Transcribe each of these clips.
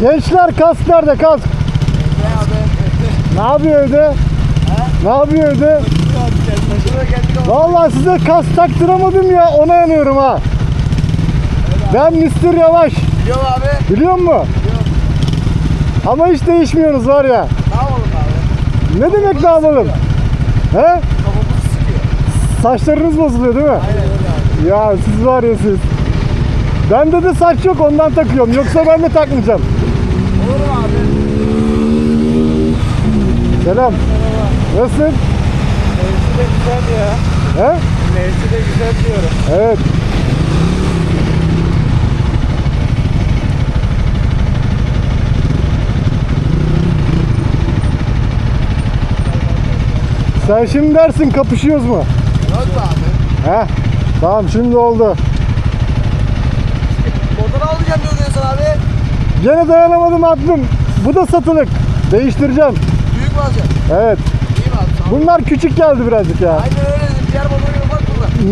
Gençler kask nerede kask? Ne yapıyor evde? Ne yapıyor evde? Vallahi size kask taktıramadım ya ona yanıyorum ha. Ben Mr. Yavaş. Biliyorum abi. Biliyor musun? Ama hiç değişmiyorsunuz var ya. Ne yapalım abi? Ne demek ne yapalım? He? Sıkıyor. Saçlarınız bozuluyor değil mi? Aynen öyle abi. Ya siz var ya siz. Bende de saç yok ondan takıyorum. Yoksa ben de takmayacağım. Mu abi? Selam. Nasılsın? Mevsi de güzel ya. He? Mevsi de güzel diyorum. Evet. Sen şimdi dersin kapışıyoruz mu? Yok abi? He? Tamam şimdi oldu. Motor alacağım diyordun sen abi. Gene dayanamadım attım. Bu da satılık. Değiştireceğim. Büyük mü alacaksın? Evet. İyi mi abi? Sağ ol. Bunlar küçük geldi birazcık ya. Aynen öyle dedim. Diğer gibi bak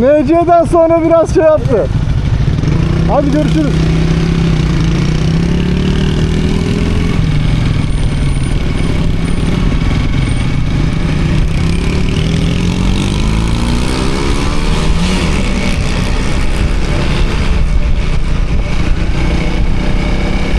burada. MC'den sonra biraz şey yaptı. Hadi görüşürüz.